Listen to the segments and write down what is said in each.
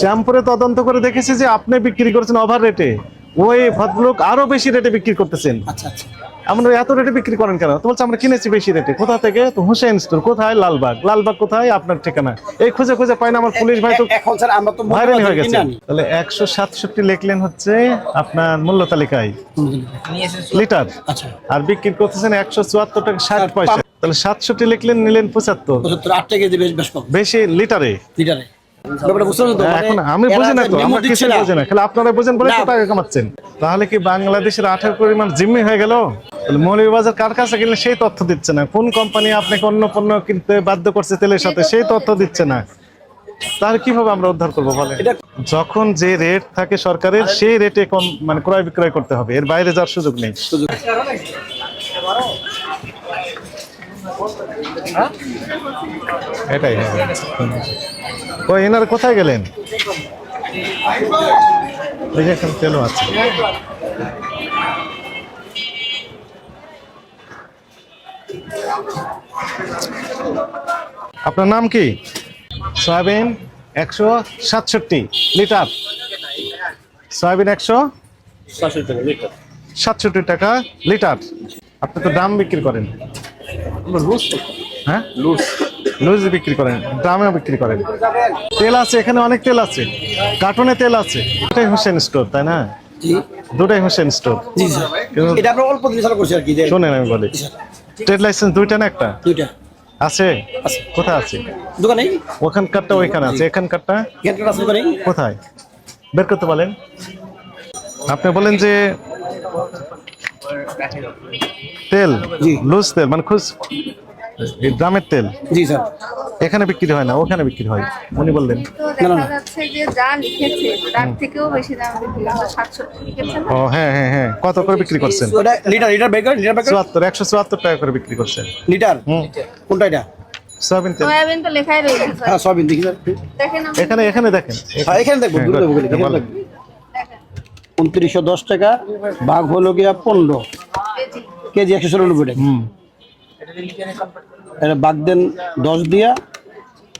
শ্যামপুরে তদন্ত করে দেখেছি যে আপনি বিক্রি করছেন ওভার রেটে ওই ভদ্রলোক আরও বেশি রেটে বিক্রি করতেছেন। আচ্ছা আচ্ছা। আমরা এত রেটে বিক্রি করেন কেন? তো বলছে আমরা কিনেছি বেশি রেটে কোথা থেকে? তো হুসেন স্টোর কোথায়? লালবাগ। লালবাগ কোথায়? আপনার ঠিকানা। এই খুঁজে খুঁজে পাই না আমার পুলিশ ভাই তো এখন স্যার আমরা তো ভাইরাল হয়ে গেছে। তাহলে একশো সাতষট্টি লিখলেন হচ্ছে আপনার মূল্য তালিকায়। লিটার। আচ্ছা। আর বিক্রি করতেছেন একশো চুয়াত্তর টাকা ষাট পয়সা। তাহলে সাতষট্টি লিখলেন নিলেন পঁচাত্তর। আট টাকা বেশি লিটারে। লিটারে। তো? মানে এখন আমি বুঝি না তো আমরা কিছু বুঝি না। খালি আপনারা বুঝেন বলে টাকা কামাচ্ছেন। তাহলে কি বাংলাদেশের আঠার পরিমাণ জিম্মি হয়ে গেল? মৌলভীবাজার কার কাছে গেলে সেই তথ্য দিচ্ছে না? কোন কোম্পানি আপনাকে অন্য পণ্য কিনতে বাধ্য করছে তেলের সাথে সেই তথ্য দিচ্ছে না। তাহলে কীভাবে আমরা উদ্ধার করব বলে যখন যে রেট থাকে সরকারের সেই রেটে মানে ক্রয় বিক্রয় করতে হবে। এর বাইরে যাওয়ার সুযোগ নেই। এটাই হ্যাঁ। ও এনার কোথায় গেলেন? এখানে তেলও আছে। আপনার নাম কি? সয়াবিন একশো সাতষট্টি লিটার। সয়াবিন একশো সাতষট্টি টাকা লিটার। আপনি তো দাম বিক্রি করেন। হ্যাঁ? লুজ। বিক্রি করেন ড্রামে বিক্রি করেন। তেল আছে এখানে অনেক তেল আছে। কার্টুনে তেল আছে। দুটাই হোসেন স্টোর তাই না? দুটাই হোসেন স্টোর এটা আমরা অল্প দিন চালু করছি আর কি শোনেন আমি বলি। ট্রেড লাইসেন্স দুইটা না একটা? দুইটা। আছে। কোথায় আছে? দোকানে ওখানকারটা ওইখানে আছে। এখানকারটা? এখানকার কোথায়? বের করতে বলেন। আপনি বলেন যে তেল? জি। লুজ তেল মানে খুশ? এই ড্রামের তেল? জি স্যার। এখানে বিক্রি হয় না ওখানে বিক্রি হয়। উনি বললেন। না, না, দেখা যাচ্ছে যে যা লিখেছে তার থেকেও বেশি দাম বিক্রি হয় সাতষট্টি লিখেছে। ও হ্যাঁ হ্যাঁ হ্যাঁ। কত করে বিক্রি করছেন? ওটা লিটার লিটার বেকার লিটার বেকার? চুয়াত্তর একশো চুয়াত্তর টাকা করে বিক্রি করছেন। লিটার? কোনটা এটা? সয়াবিন তেল। সয়াবিন তো লেখাই রয়েছে স্যার। হ্যাঁ সবই দেখি স্যার। দেখেন এখানে এখানে দেখেন। হ্যাঁ এখানে দেখব হ্যাঁ, দূরে দেখব বলেন। এখানে বলেন। দেখব দেখেন উনত্রিশশো দশ টাকা বাঘ হলো গিয়া পনেরো। কেজি একশো চুরানব্বই টাকা। বাঘ এটা দেন দশ দিয়া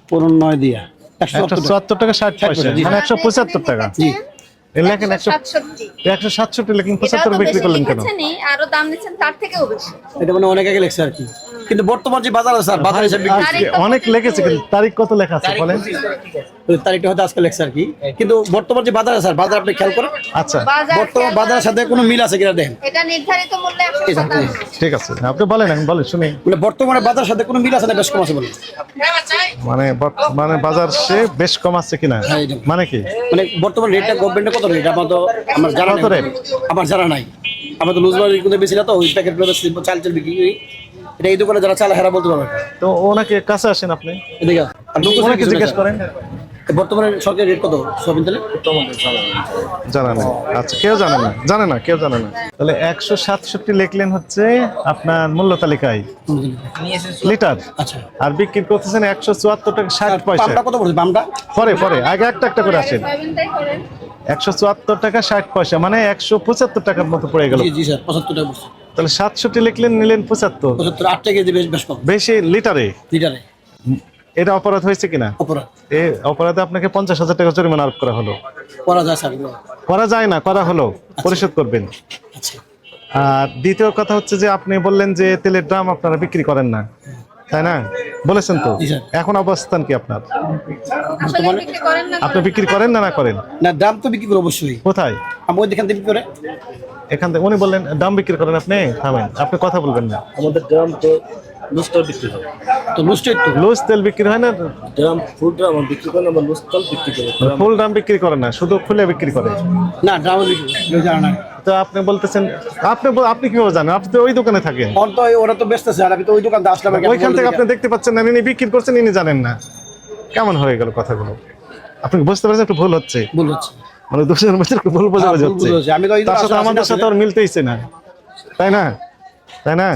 পনেরো নয় দিয়া। একশো চুয়াত্তর টাকা। ষাট পয়সা। জি। মানে একশো পঁচাত্তর টাকা। জি। লেখেন একশো সাতষট্টি। একশো লেখেন পঁচাত্তর বিক্রি করলেন কেন? আরও দাম নিচ্ছেন তার থেকেও বেশি। এটা মানে অনেক আগে লেখছে আর কি। কিন্তু বর্তমান যে বাজার আছে স্যার বাজার হিসাবে অনেক লেখেছে কিন্তু তারিখ কত লেখা আছে বলেন? ওই তারিখটা হয়তো আজকে লেখছে আর কি। কিন্তু বর্তমান যে বাজার আছে বাজার আপনি খেয়াল করেন আচ্ছা। বর্তমান বাজারের সাথে কোনো মিল আছে কিনা দেখেন। এটা নির্ধারিত মূল্য ঠিক আছে। আপনি বলেন আমি বলেন শুনি। মানে বর্তমানে বাজারের সাথে কোনো মিল আছে না বেশ কম আছে বলে মানে মানে বাজার সে বেশ কম আছে কিনা? হ্যাঁ। মানে কি? মানে বর্তমান রেটটা কত রেট আমার তো আমার জানা কত নাই আমার জানা নাই। আমার তো লুজ বাড়ি কিন্তু বেশি না তো ওই চাল চাল বিক্রি করি। এটা এই দোকানে যারা চাল হেরা বলতে পারবে তো ওনাকে কাছে আসেন আপনি? এদিকে আর লোক জিজ্ঞেস করেন? বর্তমানে সরকারি রেট কত সবিন তেলে জানা না আচ্ছা কেউ জানে না জানে না কেউ জানে না। তাহলে একশো সাতষট্টি লিখলেন হচ্ছে আপনার মূল্য তালিকায়। লিটার। আচ্ছা। আর বিক্রি করতেছেন একশো চুয়াত্তর টাকা ষাট পয়সা। কত পড়ছে পামটা? পরে পরে আগে একটা একটা করে আসেন। একশো চুয়াত্তর টাকা ষাট পয়সা মানে একশো পঁচাত্তর টাকার মতো পড়ে গেল। জি জি স্যার পঁচাত্তর টাকা তাহলে সাতষট্টি লিখলেন নিলেন পঁচাত্তর। পঁচাত্তর আট টাকা বেশি লিটারে। লিটারে। এটা অপরাধ হয়েছে কিনা? অপরাধ। এই অপরাধে আপনাকে পঞ্চাশ হাজার টাকা জরিমানা আরোপ করা হলো। করা যায় স্যার করা। যায় না করা হলো। পরিশোধ করবেন। আচ্ছা। আর দ্বিতীয় কথা হচ্ছে যে আপনি বললেন যে তেলের ড্রাম আপনারা বিক্রি করেন না। তাই না? বলেছেন তো? এখন অবস্থান কি আপনার? আসলে বিক্রি করেন না আপনি বিক্রি করেন না না করেন? না দাম তো বিক্রি করে অবশ্যই। কোথায়? আমি ওই দেখান বিক্রি করে। এখান থেকে উনি বললেন দাম বিক্রি করেন আপনি? থামেন আপনি কথা বলবেন না। আমাদের ড্রাম তো বিক্রি হয়। তো তো লুজ তেল বিক্রি হয় না? ড্রাম ফুল ড্রাম বিক্রি করি না আমরা লুজ তাল বিক্রি করি। ফুল ড্রাম বিক্রি করে না শুধু খুলে বিক্রি করে। না ড্রাম বিক্রি করে, না। তো আপনি বলতেছেন আপনি আপনি কীভাবে জানেন? আপনি তো ওই দোকানে থাকেন। ওর তো ওরা তো ব্যস্ত আছে আর আমি তো ওই দোকানতে আসলাম ওইখান থেকে আপনি দেখতে পাচ্ছেন না ইনি বিক্রি করছেন ইনি জানেন না। কেমন হয়ে গেল কথাগুলো? আপনি বুঝতে পারছেন? একটু ভুল হচ্ছে। ভুল হচ্ছে। মানে ভুল বোঝা হ্যাঁ, হচ্ছে। আমি তো তার সাথে আমাদের সাথে আর মিলতেইছে না। তাই না? তাই না?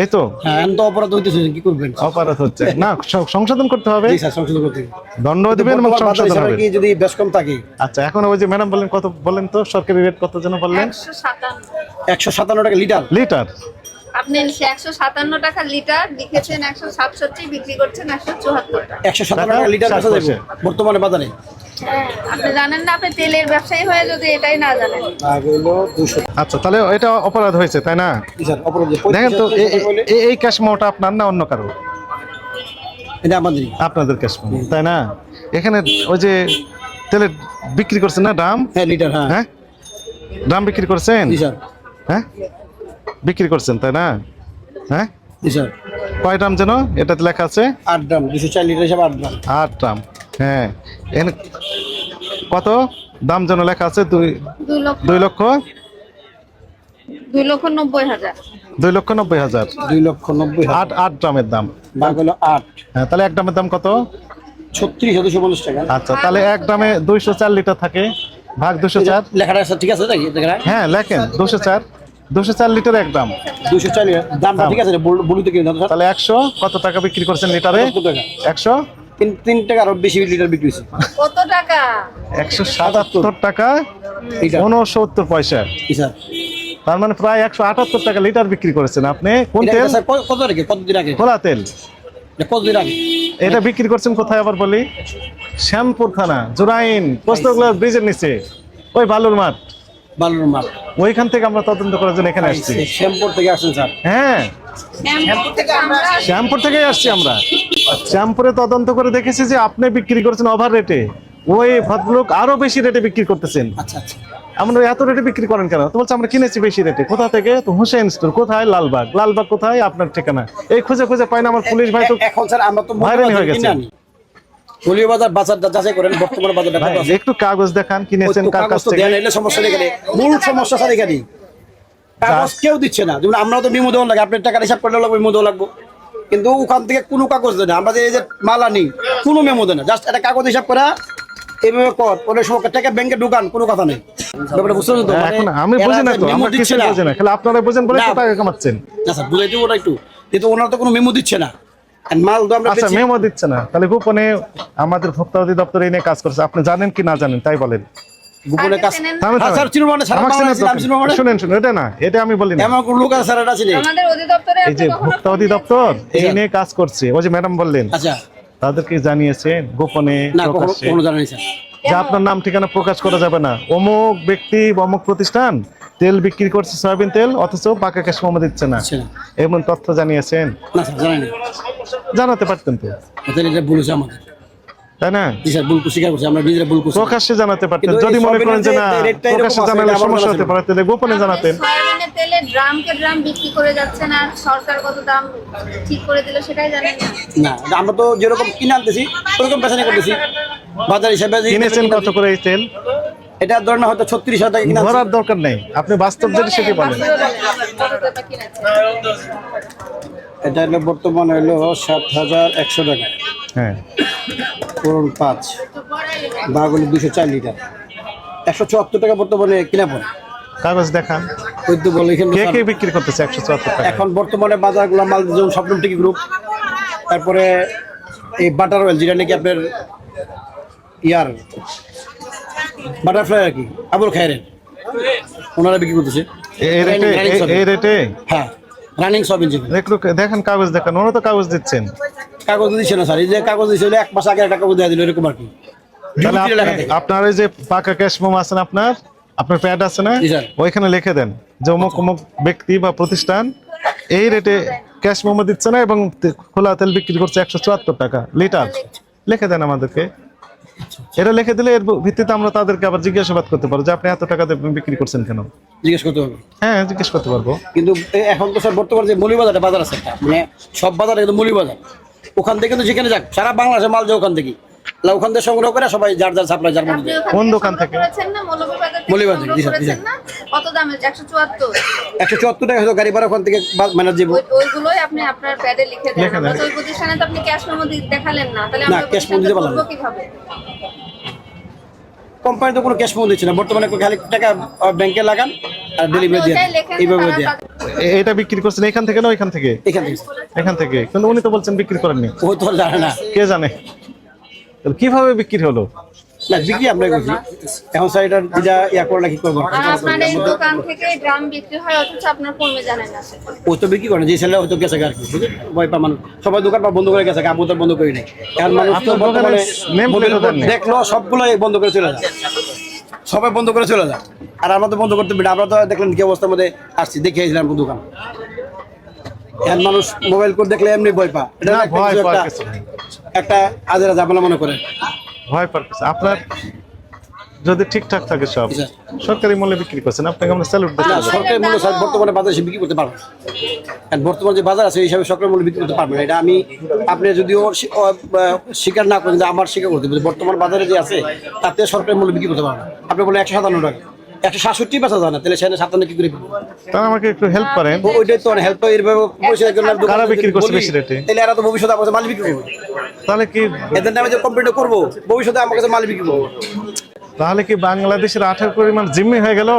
এই তো? হ্যাঁ তো অপরাধ হইতেছে কি করবেন? অপরাধ হচ্ছে। না সংশোধন করতে হবে। জি স্যার সংশোধন করতে হবে। দণ্ড দিবেন এবং সংশোধন হবে কি যদি বেশ কম থাকে? আচ্ছা এখন ওই যে ম্যাডাম বললেন কত বললেন তো সরকারি রেট কত যেন বললেন? একশো সাতান্ন টাকা লিটার। লিটার? আপনি একশো সাতান্ন টাকা লিটার লিখেছেন একশো সাতষট্টি বিক্রি করছেন একশো চুয়াত্তর টাকা। একশো সাতান্ন টাকা লিটার বেচা যাবে বর্তমানে বাজারে। হ্যাঁ, আপনি জানেন না আপনি তেলের ব্যবসায়ী হয়ে যদি এটাই না জানেন। আচ্ছা তাহলে এটা অপরাধ হয়েছে তাই না? দেখেন তো এই আপনার না অন্য কারও এটা আপনাদের ক্যাশ তাই না? এখানে ওই যে তেলের বিক্রি করছেন না দাম হ্যাঁ লিটার হ্যাঁ। হ্যাঁ? দাম বিক্রি করছেন? হ্যাঁ? বিক্রি করছেন তাই না? হ্যাঁ? স্যার। কয় দাম যেন? এটাতে লেখা আছে? আট গ্রাম দুশো চার লিটার হিসাবে আট গ্রাম আট দাম হ্যাঁ। এখানে কত? দাম যেন লেখা আছে দুই দুই লক্ষ। দুই লক্ষ? নব্বই হাজার। দুই লক্ষ নব্বই হাজার। দুই লক্ষ নব্বই আট দাম। ভাগ হলো আট। হ্যাঁ তাহলে এক দাম কত? ছত্রিশ দুশো পঞ্চাশ টাকা। আচ্ছা তাহলে এক দুইশো চার লিটার থাকে। ভাগ দুশো চার। লেখাটা ঠিক আছে হ্যাঁ লেখেন দুশো চার। দুশো চার লিটার এক দাম। দুশো চার দামটা ঠিক আছে বলুতে কিনে তাহলে একশো কত টাকা বিক্রি করছেন লিটারে? একশো? তিন তিন টাকা আরও বেশি লিটার বিক্রি হয়েছে। কত টাকা? একশো সাতাত্তর টাকা উনসত্তর পয়সা। তার মানে প্রায় একশো আটাত্তর টাকা লিটার বিক্রি করেছেন আপনি। কোন তেল? কত আগে? কতদিন আগে? খোলা তেল। এটা কতদিন আগে? এটা বিক্রি করছেন কোথায় আবার বলি? শ্যামপুর থানা জুরাইন পোস্তগুলো ব্রিজের নিচে। ওই বালুর মাঠ বালুর মাল। ওইখান থেকে আমরা তদন্ত করার জন্য এখানে আসছি। শ্যামপুর থেকে আসছেন স্যার। হ্যাঁ। থেকে শ্যামপুর থেকেই আসছি আমরা। শ্যামপুরে তদন্ত করে দেখেছি যে আপনি বিক্রি করছেন ওভার রেটে ওই ভদ্রলোক আরও বেশি রেটে বিক্রি করতেছেন। আচ্ছা আচ্ছা। আমরা এত রেটে বিক্রি করেন কেন? তো বলছে আমরা কিনেছি বেশি রেটে কোথা থেকে? তো হুসেন স্টোর কোথায়? লালবাগ। লালবাগ কোথায়? আপনার ঠিকানা। এই খুঁজে খুঁজে পাই না আমার পুলিশ ভাই তো এখন স্যার আমরা তো ভাইরাল হয়ে গেছে। বাজার বাজারটা যাচাই করেন বর্তমানে বাজারটা ভাই, কত আছে। একটু কাগজ দেখান কিনেছেন কার কাছ থেকে? নাইলে সমস্যা এখানে। মূল সমস্যা স্যার এখানে কাগজ কেউ দিচ্ছে না। যেমন আমরা তো বিমো দেওয়া লাগে আপনার টাকার হিসাব করলে লাগবে বিমো দেওয়া লাগবো। কিন্তু ওখান থেকে কোনো কাগজ দেয় না। আমরা যে এই যে মাল আনি কোনো মেমো দেয় না। জাস্ট একটা কাগজ হিসাব করা এইভাবে কর অনেক সময় টাকা ব্যাংকে ঢুকান কোনো কথা নেই। হ্যাঁ, এখন আমি এরা বুঝি না তো আমরা কিছু বুঝি না? খালি আপনারা বুঝেন বলে টাকা কামাচ্ছেন। না স্যার বুঝাইতে ওটা একটু। কিন্তু ওনারা তো কোনো মেমো দিচ্ছে না। মাল তো আমরা আচ্ছা মেমো দিচ্ছে না। তাহলে গোপনে আমাদের ভোক্তা অধিদপ্তর এই নিয়ে কাজ করছে। আপনি জানেন কি না জানেন? তাই বলেন। গোপনে কাজ চেনেন? থামেন, থামেন। স্যার, চিনব না, সারা আমাকে বাংলাদেশ চেনার নাম চিনব দরকার- না। শুনেন শুনেন এটা না এটা আমি বলি না। এমন কোন লোক আছে এটা চিনি। আমাদের অধিদপ্তরে এই যে ভোক্তা অধিদপ্তর এই নিয়ে কাজ করছে। ওই যে ম্যাডাম বললেন আচ্ছা। তাদেরকে জানিয়েছেন গোপনে না স্যার। যে আপনার নাম ঠিকানা প্রকাশ করা যাবে না। অমুক ব্যক্তি বা অমুক প্রতিষ্ঠান তেল বিক্রি করছে সয়াবিন তেল অথচ পাকা ক্যাশ মোমো দিচ্ছে না। আচ্ছা। এমন তথ্য জানিয়েছেন? জানাতে পারতেন তো। তাহলে এটা ভুল হয়েছে আমাদের। তাই না? জি স্যার ভুল স্বীকার করছি আমরা নিজেরা ভুল করছি। প্রকাশ্যে জানাতে পারতেন। যদি মনে করেন যে না যে রেটটা এরকম প্রকাশ্যে জানালে সমস্যা হতে পারে তাহলে গোপনে জানাতেন। সয়াবিনের ড্রামকে ড্রাম বিক্রি করে যাচ্ছেন আর সরকার কত দাম ঠিক করে দিল সেটাই জানেন না। না আমরা তো যেরকম কিনে আনতেছি ওরকম পেছনে করতেছি। বাজার হিসাবে কিনেছেন কত করে এই তেল? এটা ধরেন হয়তো ছত্রিশ হাজার টাকা। ধরার দরকার নেই। আপনি বাস্তব যেটা সেটি বলেন? এটা হলো বর্তমানে হলো সাত হাজার একশো টাকা। হ্যাঁ। করুন পাঁচ। বাঘ হলো দুশো চার লিটার। একশো চুয়াত্তর টাকা বর্তমানে কিনা পড়ে। কাগজ দেখান। ওই তো বলে এখানে কে কে বিক্রি করতেছে একশো চুয়াত্তর টাকা এখন বর্তমানে বাজারগুলো মাল যেমন স্বপ্নম টিকি গ্রুপ তারপরে এই বাটার অয়েল যেটা নাকি আপনার ইয়ার বাটারফ্লাই আর কি আবুল খায়ের ওনারা বিক্রি করতেছে। এই রেটে হ্যাঁ রানিং দেখেন কাগজ দেখান ওরা তো কাগজ দিচ্ছেন। কাগজ দিচ্ছে না স্যার এই যে কাগজ দিচ্ছে এক মাস আগে একটা কাগজ দেওয়া দিল এরকম আর কি। আপনার ওই যে পাকা ক্যাশ মোমো আছেন আপনার? আপনার প্যাড আছে না? ওইখানে লিখে দেন যে অমুক অমুক ব্যক্তি বা প্রতিষ্ঠান এই রেটে ক্যাশ মোমো দিচ্ছে না এবং খোলা তেল বিক্রি করছে একশো চুয়াত্তর টাকা লিটার। লিখে দেন আমাদেরকে। এটা লিখে দিলে এর ভিত্তিতে আমরা তাদেরকে আবার জিজ্ঞাসাবাদ করতে পারব যে আপনি এত টাকা দিয়ে বিক্রি করছেন কেন? জিজ্ঞেস করতে পারব। হ্যাঁ জিজ্ঞেস করতে পারব। কিন্তু এখন তো স্যার বর্তমানে যে মৌলিবাজারটা বাজার আছে একটা মানে সব বাজার কিন্তু মৌলিবাজার। ওখান থেকে কিন্তু যেখানে যাক সারা বাংলাদেশে মাল যায় ওখান থেকে তাহলে ওখান থেকে সংগ্রহ করে সবাই যার যার সাপ্লাই যার মধ্যে কোন দোকান থেকে? জি স্যার, জি করেছেন কত দামে? একশো চুয়াত্তর। একশো চুয়াত্তর টাকা হয়তো গাড়ি ভাড়া ওখান থেকে যাব ওইগুলোই আপনি আপনার প্যাডে লিখে দেন। দেন। ওই প্রতিষ্ঠানে তো আপনি ক্যাশ মেমো দেখালেন না। তাহলে আমরা cash memo দিতে পারলাম কীভাবে? কোম্পানি তো কোনো ক্যাশ মেমো দিচ্ছে না। বর্তমানে খালি টাকা ব্যাংকে লাগান আর ডেলিভারি দিয়ে দেন। এইভাবে এ- এটা বিক্রি করছেন এখান থেকে না ওইখান থেকে? এখান থেকে। এখান থেকে। কিন্তু উনি তো বলছেন বিক্রি করেননি। ও তো জানে না। কে জানে? তাহলে কীভাবে বিক্রি হলো? না বিক্রি আমরা করছি। এখন স্যার এটা যেটা ইয়া করলে কি করব? আপনার এই দোকান থেকে ড্রাম বিক্রি হয় অথচ আপনার কর্মী জানেন না ও তো বিক্রি করে যে ছেলে হয়তো গেছে আর কি ভয় পা মানুষ। সবাই দোকান পা বন্ধ করে গেছে আমি তো বন্ধ করি নাই। এখন মানুষ তো বর্তমানে। দেখল সবগুলোই বন্ধ করে চলে যায়। সবাই বন্ধ করে চলে যায়। আর আমরা তো বন্ধ করতে পারি আমরা তো দেখলেন কি অবস্থার মধ্যে আসছি দেখে এসেছিলাম দোকান। এখন মানুষ মোবাইল করে দেখলে এমনি ভয় পা এটা না, একটা আজেরা ঝামেলা মনে করে ভয় পাচ্ছে আপনার যদি ঠিকঠাক থাকে সব সরকারি মূল্যে বিক্রি করছেন আপনাকে আমরা স্যালুট দিতে না সরকারি মূল্য স্যার বর্তমানে বাজারে বিক্রি করতে পারবে। কারণ বর্তমানে যে বাজার আছে এই হিসাবে সরকারি মূল্য বিক্রি করতে পারবে না। এটা আমি আপনি যদিও স্বী- ও, আহ, স্বীকার না করেন কিন্তু আমার স্বীকার করতে বর্তমান বাজারে যে আছে তাতে সরকারি মূল্য বিক্রি করতে পারবে না। আপনি বলে একশো সাতান্ন টাকা। একশো সাতষট্টি বেচা যায় না তাহলে সেখানে সাতান্ন কি করে? তাহলে আমাকে একটু হেল্প করেন। ওইটাই তো হেল্প এইভাবে পরিষেবা করলে কারা বিক্রি করছে বেশি রেটে? তাহলে এরা তো ভবিষ্যতে আমার মাল বিক্রি করবে। তাহলে কি এদের নামে যে করব ভবিষ্যতে আমার কাছে মাল বিক্রি করব। তাহলে কি বাংলাদেশের আঠার পরিমাণ জিম্মি হয়ে গেল?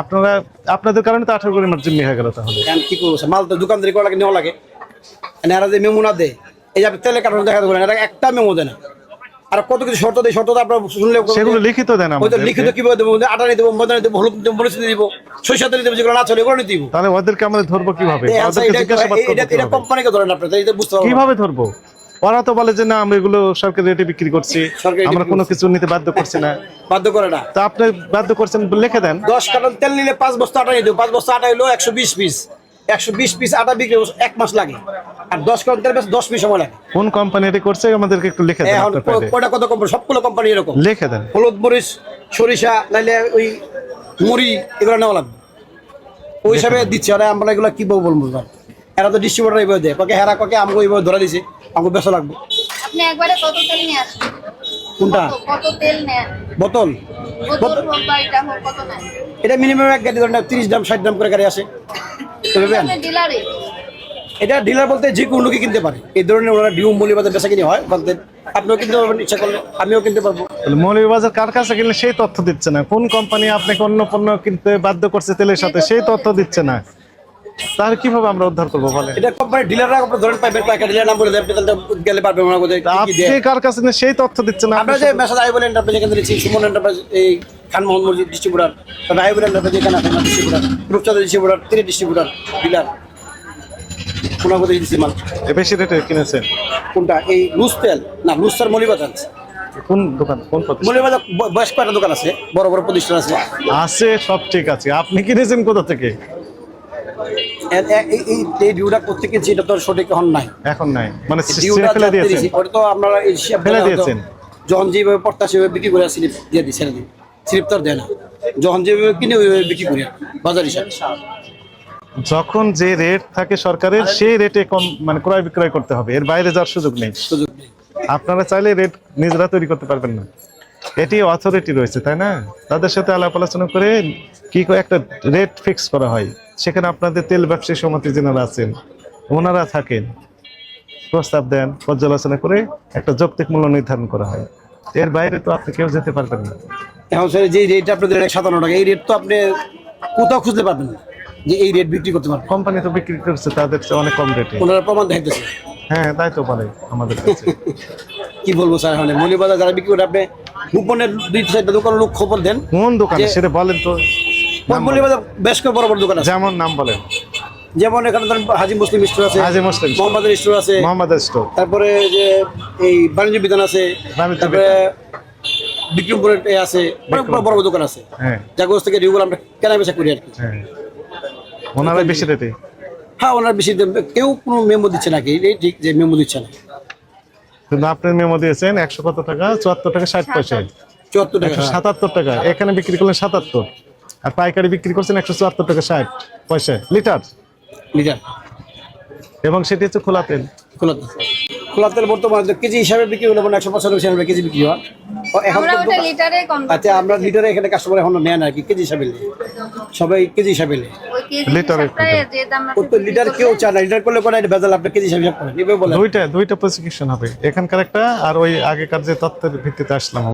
আপনারা? আপনাদের কারণে তো আঠারো জিম্মি হয়ে গেল তাহলে। এখন কি করব মাল তো দোকানদারি করা লাগে নেওয়া যে দেয় এই যে আপনি তেলের কারণে দেখা দেবেন এটা একটা মেমো দেয় না। আর কত কিছু শর্ত দেয় শর্ত আপনার শুনলে সেগুলো লিখিত দেন আমাদের। লিখিত কীভাবে দেবো? আটা নিয়ে দেবো ময়দা নিয়ে দেবো হলুদ দেবো মরিচ দিব যেগুলো না চলে নিয়ে দিব। তাহলে ওদেরকে আমরা ধরবো কীভাবে? আচ্ছা, এটা-? কোম্পানিকে ধরেন এটা বুঝতে পারব না। কীভাবে ধরবো? ওরা তো বলে যে না আমরা এগুলো সরকারি রেটে বিক্রি করছি আমরা কোনো কিছু নিতে বাধ্য করছি না। বাধ্য করে না। তা আপনি বাধ্য করছেন লিখে দেন। দশ কার্টন তেল নিলে পাঁচ বস্তা আটা নিয়ে দেবো পাঁচ বস্তা আটা হলো একশো বিশ পিস একশো বিশ পিস আটা বিক্রি এক মাস লাগে। আর দশ কার্টন বেশ দশ পিস সময় লাগে। কোন কোম্পানি এটা করছে আমাদেরকে একটু লিখে দেন। কয়টা কত কোম্পানি সবগুলো কোম্পানি এরকম। লিখে দেন। হলুদ মরিচ সরিষা নাইলে ওই মুড়ি এগুলো নেওয়া লাগবে। ওই হিসাবে দিচ্ছে। আর আমরা এগুলো কি বলব বলব এরা তো ডিস্ট্রিবিউটার এইভাবে দেয়। ককে হেরা ককে আমাকে এইভাবে ধরে দিছে। আমাকে বেসা লাগবে। আপনি একবারে কত তেল নিয়ে আসেন? কোনটা? কত- কত তেল নেন? বোতল? বোতল এটা মিনিমাম এক গাড়ি ধরেন তিরিশ দাম ষাট দাম করে গাড়ি আসে। এটা ডিলার বলতে যে কোনো লোকই কিনতে পারে। এই ধরনের ওনারা ডিউম বলি বাজার বেচা কিনে হয় বলতে আপনিও কিনতে পারবেন ইচ্ছা করলে আমিও কিনতে পারব। তাহলে মৌলভীবাজার কার কাছে কিনলে সেই তথ্য দিচ্ছে না? কোন কোম্পানি আপনাকে অন্য পণ্য কিনতে বাধ্য করছে তেলের সাথে সেই তথ্য দিচ্ছে না। তাহলে কীভাবে আমরা উদ্ধার করব বলে এটা কোম্পানির ডিলাররা আপনার ধরেন পাইবেন ডিলার নাম বলে দেয় আপনি তাহলে গেলে পারবেন ওনার মধ্যে কি কি দেয়? আপনি কার কাছে সেই তথ্য দিচ্ছে না? আমরা যে মেসাজ আই বলেন সুমন এন্টারপ্রাইজ এই খান মোহাম্মদ মসজিদ ডিস্ট্রিবিউটার বলেন এন্টারপ্রাইজ এখানে আছে ডিস্ট্রিবিউটার রূপচাঁদের ডিস্ট্রিবিউটার তিনি ডিস্ট্রিবিউটার ডিলার। দিচ্ছি মাল। বেশি রেটে কিনেছেন? কোনটা? এই লুজ তেল? না কোন দোকান? কোন? মলিবাজার ব- বয়স কয়টা দোকান আছে? বড় বড় প্রতিষ্ঠান আছে। আছে সব ঠিক আছে। আপনি কিনেছেন কোথা থেকে? এই- এই এই ডিউটা করতে গেছি এটা তো সঠিক এখন নাই। এখন নাই। মানে ফেলে দিয়েছেন? দিয়েছি ওটা তো আপনারা এই ফেলে দিয়েছেন। যখন যেভাবে পড়তা সেভাবে বিক্রি করে দিয়ে দিই ছেড়ে দিই স্লিপ তো দেয় না। যখন যেভাবে কিনে ওইভাবে বিক্রি করি বাজার হিসাবে। যখন যে রেট থাকে সরকারের সেই রেটে কম মানে ক্রয় বিক্রয় করতে হবে। এর বাইরে যাওয়ার সুযোগ নেই। সুযোগ নেই। আপনারা চাইলে রেট নিজেরা তৈরি করতে পারবেন না। এটি অথরিটি রয়েছে তাই না? তাদের সাথে আলাপ আলোচনা করে কি একটা রেট ফিক্স করা হয়। সেখানে আপনাদের তেল ব্যবসায়ী সমিতি যেনারা আছেন ওনারা থাকেন। প্রস্তাব দেন পর্যালোচনা করে একটা যৌক্তিক মূল্য নির্ধারণ করা হয়। এর বাইরে তো আপনি কেউ যেতে পারবেন না। এখন স্যার যে রেট আপনাদের এক সাতান্ন টাকা এই রেট তো আপনি কোথাও খুঁজতে পারবেন না যে এই রেট বিক্রি করতে পারবেন। কোম্পানি তো বিক্রি করছে তাদের অনেক কম রেটে ওনারা প্রমাণ দেখতেছে হ্যাঁ তাই তো বলে আমাদের কাছে। কি বলব স্যার এখন মৌলিবাজার যারা বিক্রি করে আপনি গোপনের দুই চারটা দোকানের লোক খবর দেন কোন দোকানে? সেটা বলেন তো। মৌলিবাজার বেশ করে বড় বড় দোকান আছে। যেমন নাম বলেন। যেমন এখানে ধরেন হাজি মুসলিম স্টোর আছে হাজি মুসলিম স্টোর। মোহাম্মদের স্টোর আছে মোহাম্মদ স্টোর। তারপরে যে এই বাণিজ্য বিধান আছে তারপরে বিক্রমপুরের এ আছে অনেক বড় বড় দোকান আছে। হ্যাঁ। থেকে রিগুলো আমরা কেনা বেচা করি আর কি। হ্যাঁ। ওনারা বেশি দিতে? হ্যাঁ ওনার বেশি দাম- কেউ কোনো মেমো দিচ্ছে নাকি এই ঠিক যে মেমো দিচ্ছে না। কিন্তু আপনি মেমো দিয়েছেন একশো কত টাকা? চুয়াত্তর টাকা ষাট পয়সা। চুয়াত্তর টাকা একশো সাতাত্তর টাকা। এখানে বিক্রি করলেন সাতাত্তর। আর পাইকারি বিক্রি করছেন একশো চুয়াত্তর টাকা ষাট পয়সা। লিটার? লিটার এবং সেটি হচ্ছে খোলা তেল। খোলা তেল খোলা তেল বর্তমানে কেজি হিসাবে বিক্রি হলে মানে একশো পঁচানব্বই হিসাবে কেজি বিক্রি হয়। এখন আচ্ছা আমরা লিটারে এখানে কাস্টমার এখন নেন আর কি কেজি হিসাবে সবাই কেজি হিসাবে লিটারে লিটার কেউ চায় না লিটার করলে ভেজাল আপনি কেজি হিসাবে করেন বলে দুইটা দুইটা প্রসিকিউশন হবে। এখানকার একটা আর ওই আগেকার যে তত্ত্বের ভিত্তিতে আসলাম